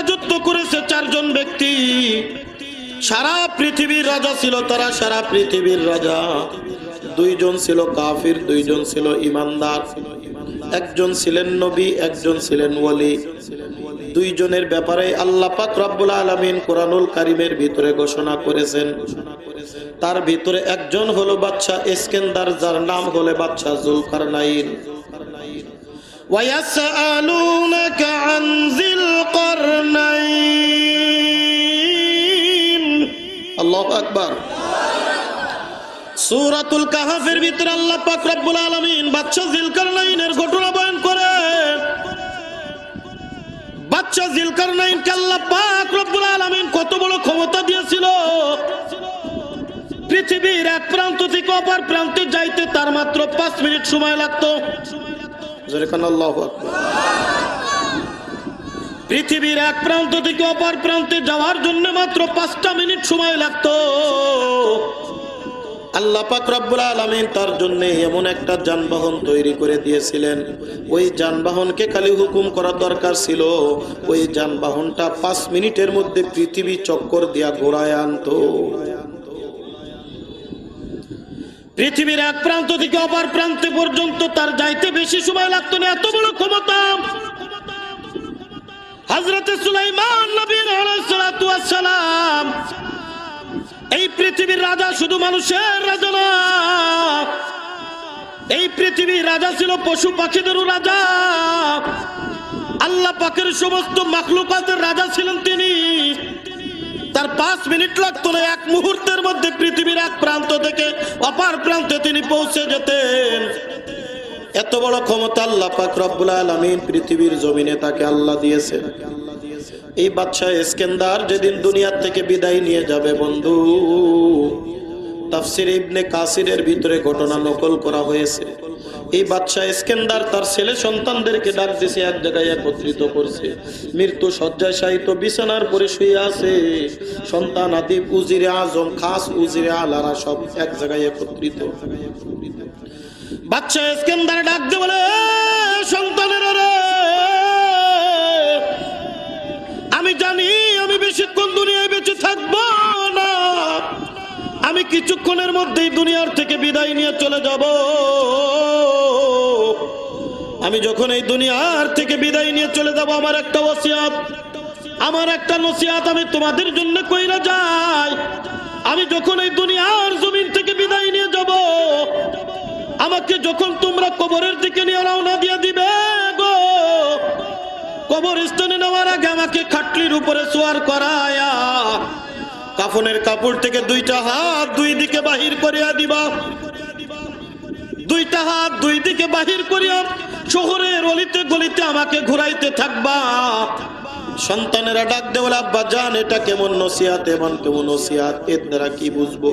রাজত্ব করেছে চারজন ব্যক্তি। সারা পৃথিবীর রাজা ছিল তারা, সারা পৃথিবীর রাজা। দুইজন ছিল কাফির, দুইজন ছিল ইমানদার। একজন ছিলেন নবী, একজন ছিলেন ওয়ালি। দুইজনের ব্যাপারে আল্লাহ পাক রব্বুল আলামিন কোরআনুল কারিমের ভিতরে ঘোষণা করেছেন। তার ভিতরে একজন হলো বাচ্চা ইস্কেন্দার, যার নাম হলো বাচ্চা জুলকারনাইন। ويسألونك عن ذي القرنين الله أكبر সূরাতুল কাহাফের ভিতরে আল্লাহ পাক রব্বুল আলামিন বাচ্চা জিলকারনাইনের ঘটনা বয়ান করে বাচ্চা জিলকারনাইনকে আল্লাহ পাক রব্বুল আলামিন কত বড় ক্ষমতা দিয়েছিল পৃথিবীর এক প্রান্ত থেকে অপর প্রান্তে যাইতে তার মাত্র পাঁচ মিনিট সময় লাগতো যেরকম পৃথিবীর এক প্রান্ত থেকে অপর প্রান্তে যাওয়ার জন্য মাত্র পাঁচটা মিনিট সময় লাগতো। আল্লাহ পাক রব্বুল আলামিন তার জন্য এমন একটা যানবাহন তৈরি করে দিয়েছিলেন। ওই যানবাহনকে খালি হুকুম করা দরকার ছিল। ওই যানবাহনটা পাঁচ মিনিটের মধ্যে পৃথিবী চক্কর দিয়া ঘোরায় আনতো। পৃথিবীর এক প্রান্ত থেকে অপর প্রান্তে পর্যন্ত তার যাইতে বেশি সময় লাগতো না, এত বড় ক্ষমতা। হজরতে সুলাইমান নবীর ওয়াসসালাম এই পৃথিবীর রাজা শুধু মানুষের রাজা না, এই পৃথিবীর রাজা ছিল পশু পাখিদেরও রাজা। আল্লাহ পাকের সমস্ত মাখলুকাতের রাজা ছিলেন তিনি। তার পাঁচ মিনিট লাগতো না, এক মুহূর্তের মধ্যে পৃথিবীর এক প্রান্ত থেকে অপার প্রান্তে তিনি পৌঁছে যেতেন। এত বড় ক্ষমতা আল্লাহ পাক রব্বুল আলামিন পৃথিবীর জমিনে তাকে আল্লাহ দিয়েছেন। এই বাদশাহ ইস্কেন্দার যেদিন দুনিয়ার থেকে বিদায় নিয়ে যাবে, বন্ধু, তাফসির ইবনে কাসিরের ভিতরে ঘটনা নকল করা হয়েছে। এই বাদশাহ ইস্কেন্দার তার ছেলে সন্তানদেরকে ডাক দিছে, এক জায়গায় একত্রিত করছে। মৃত্যু শয্যায় শায়িত বিছানার পরে শুয়ে আছে। সন্তান আদিব, উজিরে আজম, খাস উজিরে আলারা সব এক জায়গায় একত্রিত। বাচ্চা ইস্কেন্দার ডাক দিয়ে বলে সন্তানের আমি জানি আমি বেশিক্ষণ দুনিয়ায় বেঁচে থাকব না। আমি কিছুক্ষণের মধ্যেই দুনিয়ার থেকে বিদায় নিয়ে চলে যাব। আমি যখন এই দুনিয়ার থেকে বিদায় নিয়ে চলে যাব, আমার একটা ওসিয়াত। আমার একটা নসিহাত আমি তোমাদের জন্য কইরা যাই। আমি যখন এই দুনিয়ার জমিন থেকে বিদায় নিয়ে যাব, আমাকে যখন তোমরা কবরের দিকে নিয়ে রওনা দিয়ে দিবে গো কবর স্থানে নেওয়ার আগে আমাকে খাটলির উপরে সোয়ার করায়া, কাফনের কাপড় থেকে দুইটা হাত দুই দিকে বাহির করিয়া দিবা। দুইটা হাত দুই দিকে বাহির করিয়া শহরের অলিতে গলিতে আমাকে ঘুরাইতে থাকবা। সন্তানেরা ডাক দেওয়াল আব্বা, জান, এটা কেমন নসিহাত, এমন কেমন নসিহাত, এর দ্বারা কি বুঝব?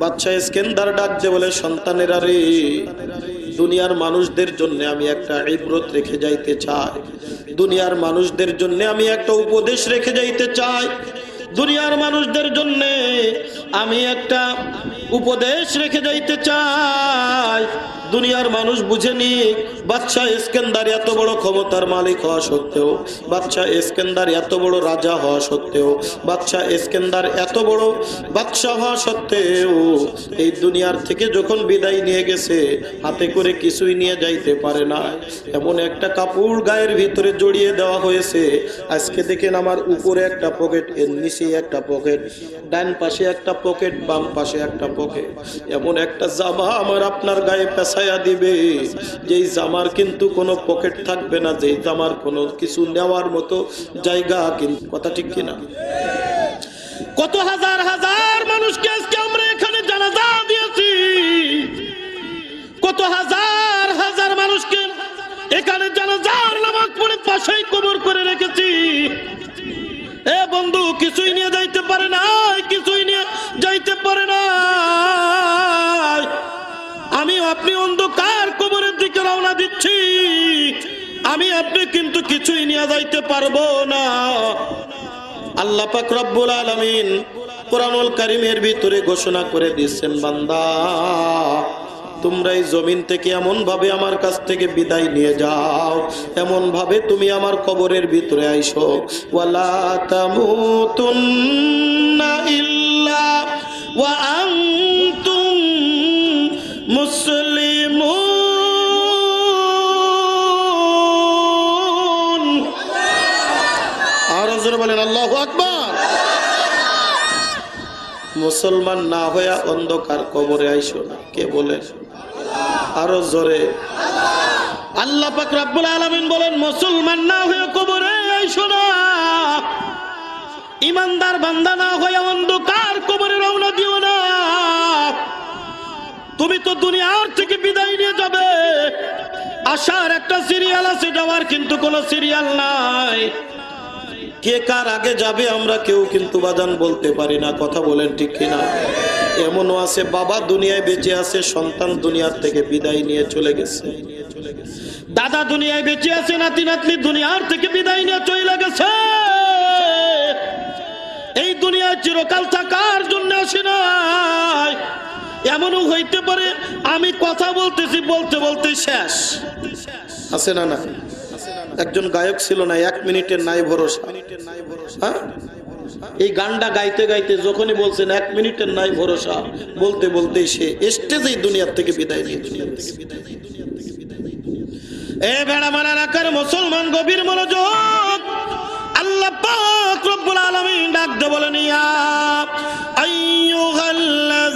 বাচ্চা স্কেন্দার ডাক দে বলে, সন্তানেরা রে, দুনিয়ার মানুষদের জন্য আমি একটা ইব্রত রেখে যাইতে চাই। দুনিয়ার মানুষদের জন্য আমি একটা উপদেশ রেখে যাইতে চাই। দুনিয়ার মানুষদের জন্য আমি একটা উপদেশ রেখে যাইতে চাই দুনিয়ার মানুষ বুঝেনি বাচ্চা ইস্কেন্দার এত বড় ক্ষমতার মালিক হওয়া সত্ত্বেও বাচ্চা ইস্কেন্দার এত বড় রাজা হওয়া সত্ত্বেও বাচ্চা ইস্কেন্দার এত বড় বাদশাহ হওয়া সত্ত্বেও, এই দুনিয়ার থেকে যখন বিদায় নিয়ে গেছে, হাতে করে কিছুই নিয়ে যাইতে পারে না। এমন একটা কাপড় গায়ের ভিতরে জড়িয়ে দেওয়া হয়েছে। আজকে দেখেন আমার উপরে একটা পকেট, এর নিচে একটা পকেট, ডান পাশে একটা পকেট, বাম পাশে একটা পকেট এমন একটা জামা আমার আপনার গায়ে পেছায়া দিবে। যেই জামার কিন্তু কোনো পকেট থাকবে না, যেই জামার কোনো কিছু নেওয়ার মতো জায়গা কিন্তু, কথা ঠিক কিনা? কত হাজার হাজার মানুষকে আজকে আমরা এখানে জানাজা দিয়েছি। কত হাজার হাজার মানুষকে এখানে জানাজার নামাজ পড়ে পাশেই কবর করে রেখেছি। এ বন্ধু, কিছুই নিয়ে যাইতে পারে না কিছুই নিয়ে যাইতে পারে না আপনি অন্ধকার কবরের দিকে রওনা দিচ্ছি। আমি আপনি কিন্তু কিছুই নিয়ে যাইতে পারব না। আল্লাহ পাক রব্বুল আলামিন কোরআনুল কারীমের ভিতরে ঘোষণা করে দিচ্ছেন বান্দা, তোমরা এই জমিন থেকে এমন ভাবে আমার কাছ থেকে বিদায় নিয়ে যাও এমন ভাবে তুমি আমার কবরের ভিতরে আইসো। ওয়ালা তামুতুন্না ইল্লা ওয়া মুসলমান না হইয়া অন্ধকার কবরে আইসো না। কে বলে? আরও জোরে। আল্লাহ পাক রব্বুল আলামিন বলেন, মুসলমান না হয়ে কবরে আইসো না। ইমানদার বান্দা না হয়ে অন্ধকার কবরে রওনা দিও না। তুমি তো দুনিয়ার থেকে বিদায় নিয়ে যাবে। আসার একটা সিরিয়াল আছে, যাওয়ার কিন্তু কোনো সিরিয়াল নাই। কে কার আগে যাবে আমরা কেউ কিন্তু বাজান বলতে পারি না, কথা বলেন ঠিক কিনা? এমনও আছে, বাবা দুনিয়ায় বেঁচে আছে, সন্তান দুনিয়ার থেকে বিদায় নিয়ে চলে গেছে। দাদা দুনিয়ায় বেঁচে আছে, নাতি নাতনি দুনিয়ার থেকে বিদায় নিয়ে চলে গেছে। এই দুনিয়ায় চিরকাল থাকার জন্য আসে নাই। এমনও হইতে পারে, আমি কথা বলতেছি, বলতে বলতে শেষ। আছে না না একজন গায়ক ছিল না, এক মিনিটের নাই ভরসা হ্যাঁ? এই গানটা গাইতে গাইতে যখনই বলছেন, এক মিনিটের নাই ভরসা, বলতে বলতে সে স্টেজেই দুনিয়ার থেকে বিদায় নিয়ে। এ বেড়া মারা রাখার মুসলমান গভীর মনোযোগ, আল্লাহ পাক রব্বুল আলামিন ডাক দে বলেন, ইয়া আইয়ুহাল্লাযীনা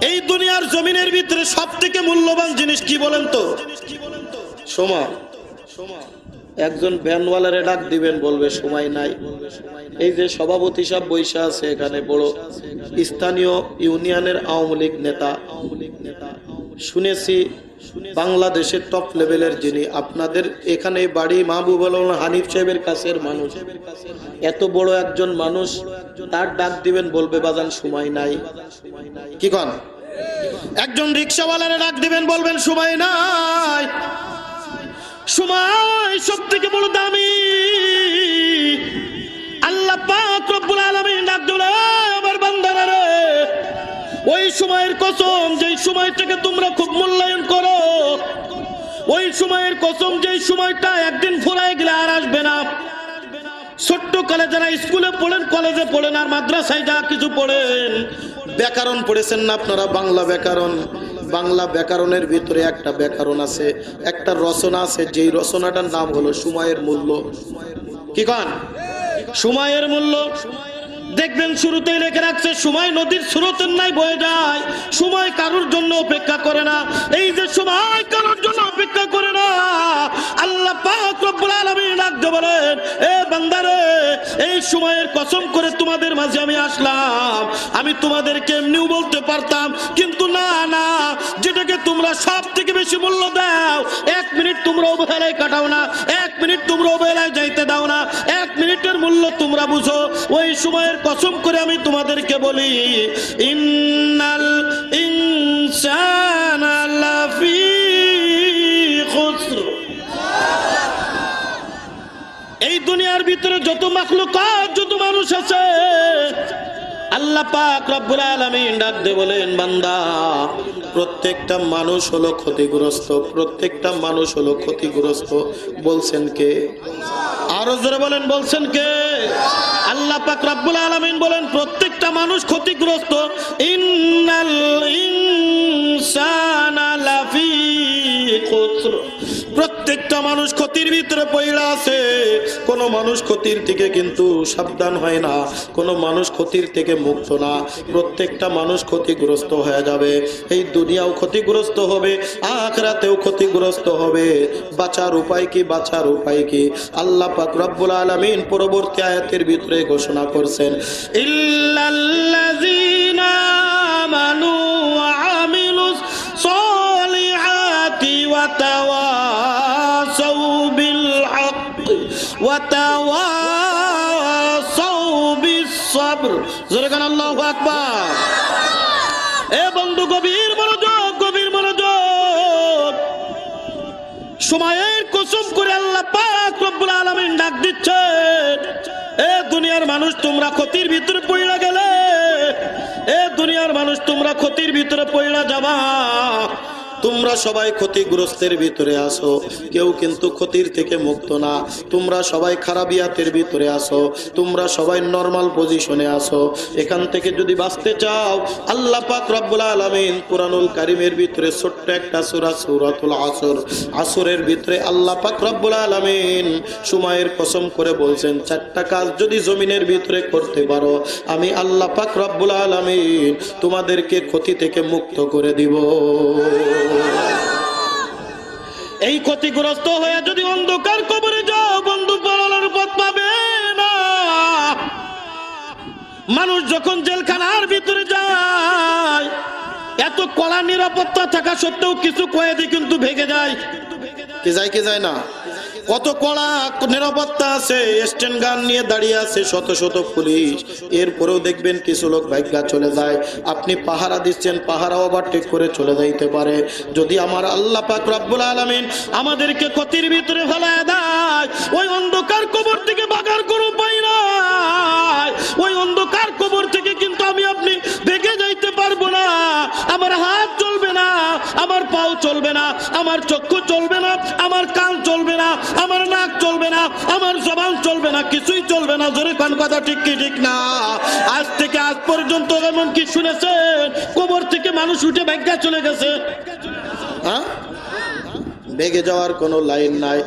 এই দুনিয়ার জমিনের ভিতরে সব থেকে মূল্যবান জিনিস কি বলেন তো? সময় একজন ভ্যানওয়ালারে ডাক দিবেন, বলবে, সময় নাই। এই যে সভাপতি সব বৈশা আছে এখানে, বড় স্থানীয় ইউনিয়নের আওয়ামী লীগ নেতা। শুনেছি বাংলাদেশের টপ লেভেলের যিনি, আপনাদের এখানে বাড়ি মাহবুব হানিফ সাহেবের কাছের মানুষ। এত বড় একজন মানুষ, তার ডাক দিবেন, বলবে, বাজান, সময় নাই। কি কন? একজন রিক্সাওয়ালারে ডাক দিবেন, বলবেন, সময় নাই। সময় সব থেকে বড় দামি। আল্লাহ পাক রব্বুল আলামিন ডাক দিলে আমার বান্দারা রে ওই সময়ের কসম, যেই সময়টাকে তোমরা খুব মূল্যায়ন করো, ওই সময়ের কসম, যেই সময়টা একদিন ফুরায় গেলে আর আসবে না। ছোট্ট কালে যারা স্কুলে পড়েন, কলেজে পড়েন আর মাদ্রাসায় যা কিছু পড়েন, ব্যাকরণ পড়েছেন না আপনারা? বাংলা ব্যাকরণ। বাংলা ব্যাকরণের ভিতরে একটা ব্যাকরণ আছে, একটা রচনা আছে, যেই রচনাটার নাম হলো সময়ের মূল্য। কি কন? সময়ের মূল্য। দেখবেন শুরুতেই লেখে রাখছে, সময় নদীর স্রোতের নাই বয়ে যায়, সময় কারোর জন্য অপেক্ষা করে না। এই যে সময় কারোর জন্য অপেক্ষা করে না, আল্লাহ পাক রব্বুল আলামিন ডাকতে বলেন, এ বান্দারে, এই সময়ের কসম করে তোমাদের মাঝে আমি আসলাম, আমি তোমাদেরকে এমনিও বলতে পারতাম, কিন্তু না না, যেটাকে তোমরা সব থেকে বেশি মূল্য দাও, এক মিনিট তোমরা অবহেলায় কাটাও না, এক মিনিট তোমরা অবহেলায় যাইতে দাও না, এক মিনিটের মূল্য তোমরা বুঝো। ওই সময়ের কসম করে আমি তোমাদেরকে বলি, ইন্নাল ইনসানা লাফি খুসর। এই দুনিয়ার ভিতরে যত মাখলুক যত মানুষ আছে আল্লাহ পাক আলামিন বান্দা, প্রত্যেকটা মানুষ হলো ক্ষতিগ্রস্ত, প্রত্যেকটা মানুষ হলো ক্ষতিগ্রস্ত। বলছেন কে? আরও জোরে বলেন, বলছেন কে? আল্লাহ পাক রব্বুল আলামিন বলেন, প্রত্যেকটা মানুষ ক্ষতিগ্রস্ত। ইন্নাল মানুষ ক্ষতির ভিতরে পইড়া আছে। কোনো মানুষ ক্ষতির থেকে কিন্তু সাবধান হয় না। কোনো মানুষ ক্ষতির থেকে মুক্ত না। প্রত্যেকটা মানুষ ক্ষতিগ্রস্ত হয়ে যাবে। এই দুনিয়াও ক্ষতিগ্রস্ত হবে, আখরাতেও ক্ষতিগ্রস্ত হবে। বাঁচার উপায় কি? বাঁচার উপায় কি? আল্লাহ পাক রব্বুল আলামিন পরবর্তী আয়াতের ভিতরে ঘোষণা করছেন, ইল্লাল্লাযীনা আমানু এ বন্ধু, গভীর মনোযোগ গভীর মনোযোগ। সময়ের কসম করে আল্লাহ পাক রব্বুল ডাক দিচ্ছে এ দুনিয়ার মানুষ, তোমরা ক্ষতির ভিতরে পড়ে গেলে। এ দুনিয়ার মানুষ, তোমরা ক্ষতির ভিতরে পড়ে যাবা। তোমরা সবাই ক্ষতিগ্রস্তের ভিতরে আসো। কেউ কিন্তু ক্ষতির থেকে মুক্ত না। তোমরা সবাই খারাপিয়াতের ভিতরে আসো। তোমরা সবাই নর্মাল পজিশনে আসো। এখান থেকে যদি বাঁচতে চাও, আল্লাহ পাক রব্বুল আলামিন কোরআনুল কারিমের ভিতরে ছোট্ট একটা সূরা সূরাতুল আসর, আসরের ভিতরে আল্লাহ পাক রব্বুল আলামিন সময়ের কসম করে বলছেন, চারটা কাজ যদি জমিনের ভিতরে করতে পারো, আমি আল্লাহ পাক রব্বুল আলামিন তোমাদেরকে ক্ষতি থেকে মুক্ত করে দিব। এই ক্ষতিগ্রস্ত হয়ে যদি অন্ধকার কবরে যাও, বন্ধু পালানোর পথ পাবে না। মানুষ যখন জেলখানার ভিতরে যায়, এত কলা নিরাপত্তা থাকা সত্ত্বেও কিছু কয়েদি কিন্তু ভেঙে যায়। কি যায় কি যায় না? কত কড়া নিরাপত্তা আছে? স্টেন গান নিয়ে দাঁড়িয়ে আছে শত শত পুলিশ। এরপরেও দেখবেন কিছু লোক ভাগ্যা চলে যায়। আপনি পাহারা দিচ্ছেন পাহারা ওভারটেক করে চলে যাইতে পারে। যদি আমার আল্লাহ পাক রব্বুল আলামিন আমাদেরকে ক্ষতির ভিতরে ফেলায় দেয়, ওই অন্ধকার কবর থেকে বাগার কোনো উপায় নাই। ওই অন্ধকার কবর থেকে কিন্তু আমি আপনি ভেগে যাইতে পারব না। আমার হাত চলবে না, আমার পাও চলবে না, আমার চক্ষু চলবে না, আমার কান চলবে না আমার নাক চলবে না, আমার জবান চলবে না, কিছুই চলবে না। জোরে কান কথা ঠিক কি, ঠিক না? আজ থেকে আজ পর্যন্ত এমন কি শুনেছেন? কোবর থেকে মানুষ উঠে ব্যাগটা চলে গেছে। হ্যাঁ? বেগে যাওয়ার কোনো লাইন নাই।